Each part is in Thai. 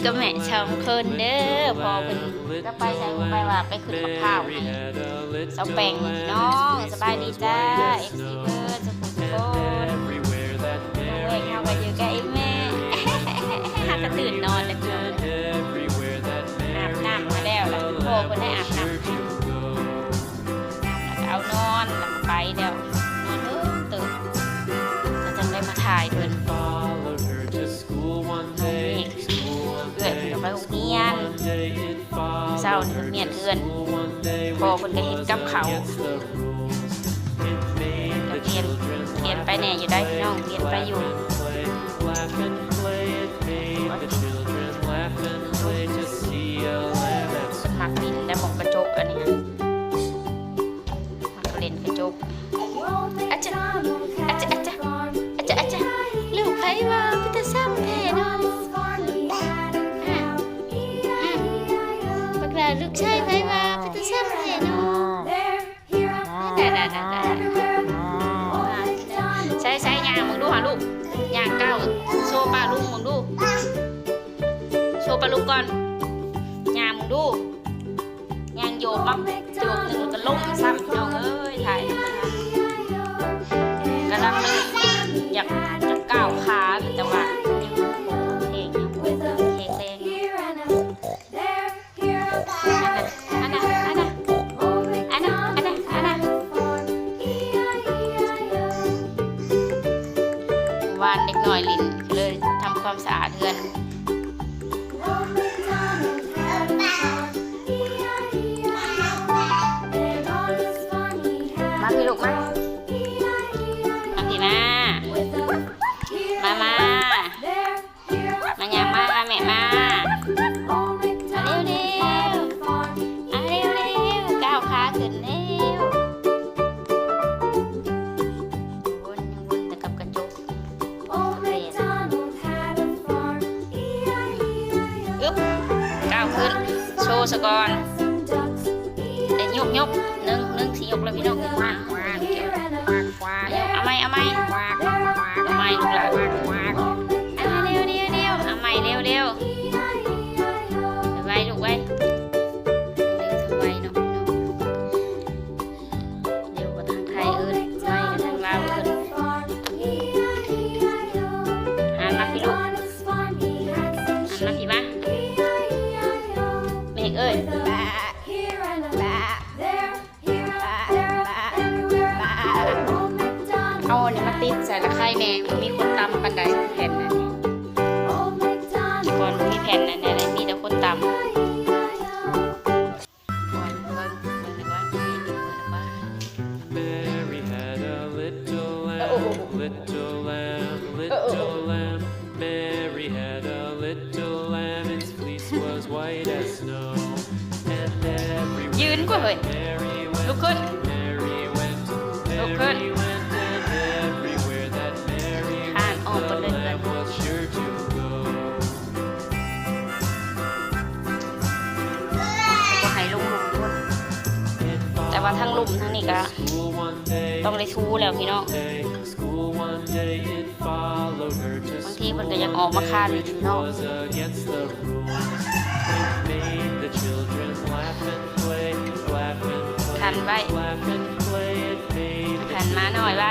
อกับแม่ชองคนเด้อพอเพิ่นก็ไปใส่ไปว่าไปขึ้นมะพร้าวนี่เสาแปงน้องสบายดีจ้าเอ็กซีเบิร์ดสุขุมทุกคนเว้ยเฮาไปอยู่กับไอ้แม่ฮักก็ตื่นนอนเลยเพื่อนอาบน้ำมาแล้วแล้วพ่อเพิ่นให้อาบน้ำ ยนเพื่อนพอคนก็เห็นกับเขาก็เรียนเรียนไปแน่อยู่ได้พี่น้องเรียนไปอยู่มักดินได้มองกระจกอันนี้ บักลาลูกชายไผว่าพิตาซ้ำแท้เนอนได้ได้ได้ได้ใช้ใช้ยางมึงดูหาลูกยางเก้าโชว์ปลาลูกมึงดู โชว์ปลาลูกก่อนยางมึงดูยางโยกปั๊บโยกหนึ่งก็ล่มซ้ำพี่น้องเอ้ยถ่ายกำลังเลยอยากามาดเรือน มาพี่ลูกมามาพี่มามามา มายังมาแม่มาเร็วเร็วเร็วเร็วก้าวขาขึ้นเร็ว สก่อนเดี๋ยวยกยกหนึ่งหนึ่งสียกแล้วพี่น้องขึ้นมาว้าวเกี่ยวเอาไหมเอาไหมเอาไหมลูกหลานอ่ แน่มันมีคนตำปันไดแผ่นอันนี้ก่อนมันมีแผ่นอันนี้มีแต่คนตำก่อนเบิ่งเบิ่งดีกว่าเบิ่งดีกว่า Mary had a little lamb, little lamb, little lamb. Mary had a little lamb, its fleece was white as snow. And everywhere ยืนกว่าเฮ้ย Mary าทั้งลุ่มทั้งนี่ก็ต้องได้ชู้แล้วพี่น้องบางทีมันก็ยังออกมาคานอีกเนาะคันไว้คันมาหน่อยไว้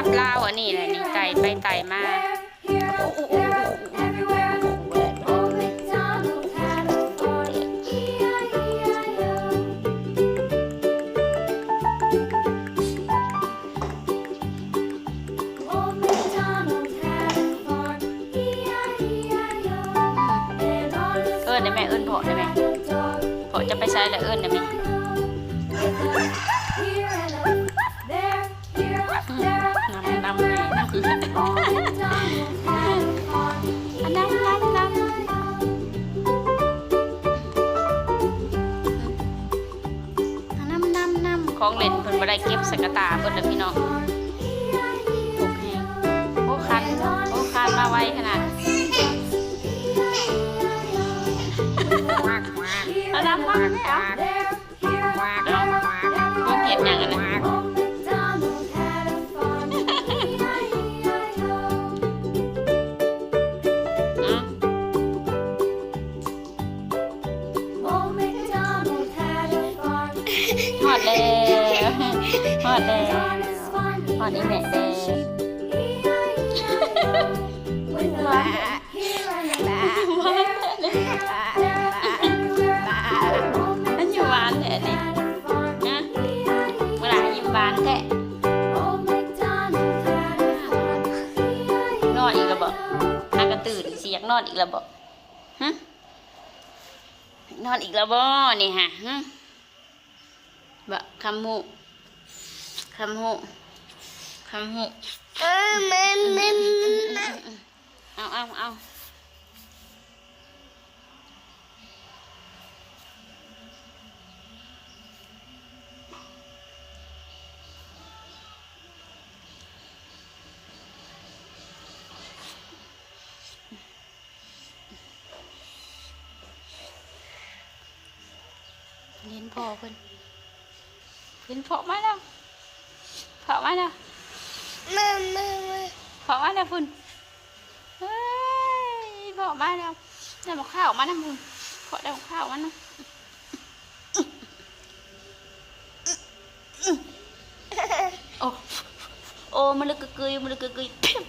มับเล่าอันนี้แหละนี่ไต่ไปไต่มาเอ้ยนได้ไหมเอิ้นเพาะได้ไหมพาะจะไปใช้แล้วเอิ้นได้ไหม ของเล่นเพิ่นบ่ได้เก็บสกตาเพิ่นเด้อพี่น้อง อดอีแม่แดงอันอยู่หวานแท้นี่นะเวลายิ้มหวานแท้นอนอีกแล้วบ่หากระตื่นสิอยากนอนอีกแล้วบ่ฮะนอนอีกแล้วบ่นี่ฮะฮะบะคำหูคำหู คำหูเอาเอาเอาเห็นพอเพิ่นเห็นพอมาแล้วพ่อมล่ะาแล้วพ่อมาแล้วพุ่นเฮ้ยพ่อมาแล้วได้หมกข้าวมานะพุ่นพ่อได้หมกข้าวมานะโอ้โอ้มันเลยกึกกึยมันเลยกึกกึยเพียง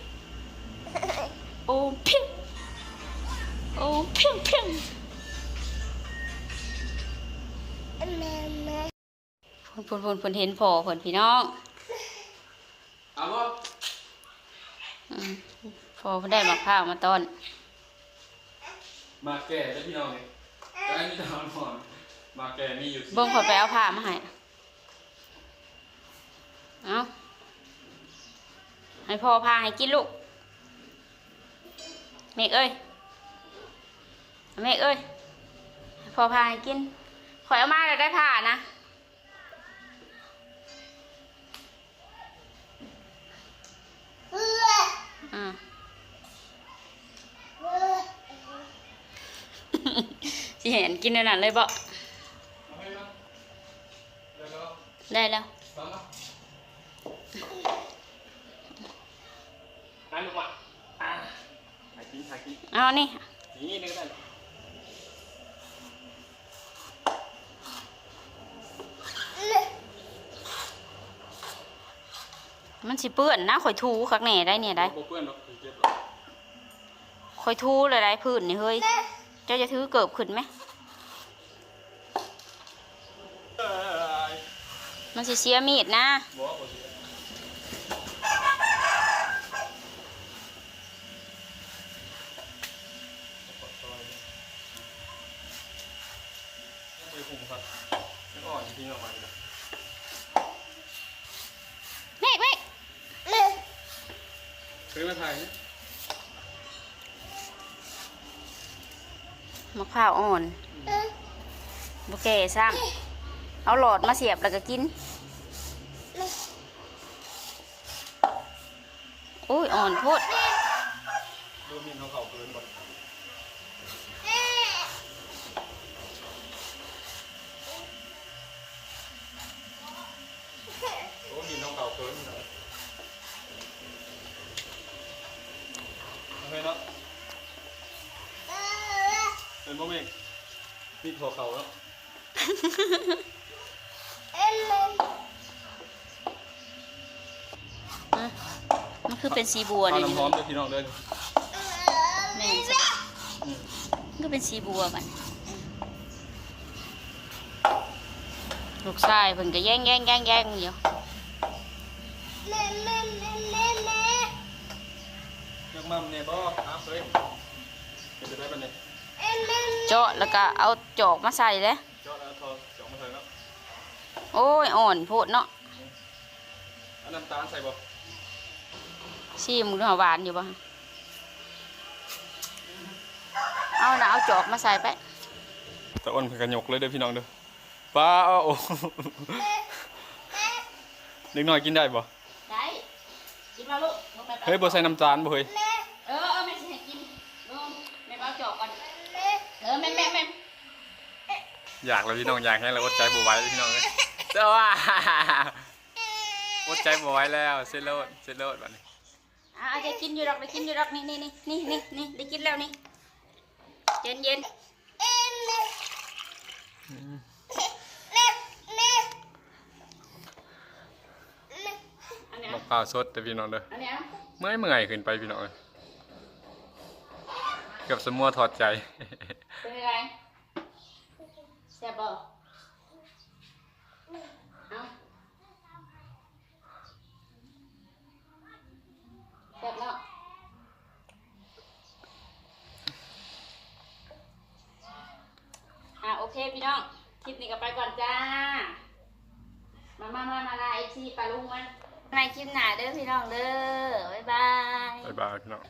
โอ้เพียงโอ้เพียงเพียงเพิ่นเพิ่นเพิ่นเพิ่นเห็นพ่อเพิ่นพี่น้อง เอาบ่อืมพ่อเพิ่นได้มะพร้าวมาต้อนมาแก่แล้วพี่น้องเลยแล้วอันนี้ตอนก่อนมาแก่มีอยู่เบิ่งขอยไปเอาผ้ามาให้เอาให้พ่อพาให้กินลูกเมกเอ้ยเมกเอ้ยให้พ่อพาให้กินข่อยเอามาแล้วได้ผ้านะ เห็นกินในนั้นเลยบ่เอาให้มาแล้วก็ได้แล้วฟังมานั่นลงมาอ่าหากินหากินเอานี่นี่นึงก็ได้มันสิเปื้อนนะข่อยทูคักแหน่ได้เนี่ยได้บ่เปื้อนหรอกเจ็บหรอกข่อยทูเลยได้พื้นนี่เฮ้ย เจ้าจะถือเกิบขึ้นไหม มันสิเสียมีดนะบ่บ่สิไปหุงครับยังอ่อนจริงๆออกมาอยู่นะเมกเมกเคยมาถ่ายนี่มะพร้าวอ่อนบแก่ซ้ำเอาหลอดมาเสียบแล้วก็กิน โอ้ย อ่อนโพดดูมินเขาเขาเกินบ่โอ้มินเขาเขาเกินเลยโอเคเนาะเป็นโมเมนต์มีหัวเขาแล้ว อะมัน คือเป็นสีบัวเอาเลยนี่น้ำหอมด้วยพี่น้องเด้อแม่นสิมันก็เป็นสีบัวมันลูกชายเพิ่นก็แย่งแย่งแย่งแย่งอยู่ยังมั่มเนี่ยบ่ครับเฮ้ยเป็นจะได้ปะเนี่ยเจาะแล้วก็เอาจอกมาใส่เลยเจาะแล้วทอเจาะมาใส่เนาะโอ้ยอ่อนโพดเนาะอันน้ำตาลใส่บ่ ชิมดูหวานอยู่บ่เอาน่ะเอาจอกมาใส่ไปตะอ้นเพิ่นกระยกเลยเด้อพี่น้องเด้อป้าโอ้เด็กน้อยกินได้บ่ได้กินมาลูกลงไปเฮ้ยบ่ใส่น้ำตาลบ่เฮ้ยเออเออแม่สิให้กินลงแม่เอาจอกก่อนเออแม่แม่แม่อยากแล้วพี่น้องอยากให้เราอดใจบ่ไหวเลยพี่น้องเอ้ยแต่ว่าอดใจบ่ไหวแล้วเสร็จโลดเสร็จโลดบัดนี้ อะเอาจะกินอยู่ดอกได้กินอยู่ดอกนี่นี่นี่นี่นี่นี่ได้กินแล้วนี่เย็นเย็นอันเนี้ยมะพร้าวสดเด้อพี่น้องเด้ออันเนี้ยเมื่อยเมื่อยขึ้นไปพี่น้องเอ้ยเกือบสมัวถอดใจ เป็นไงแซ่บบ่เอาแซ่บเนาะอะโอเค พี่น้องคลิปนี้ก็ไปก่อนจ้า มามามามาลาไอซีปลาลุงมาในคลิปหน้าเด้อพี่น้องเด้อบ๊ายบาย บ๊ายบายพี่น้อง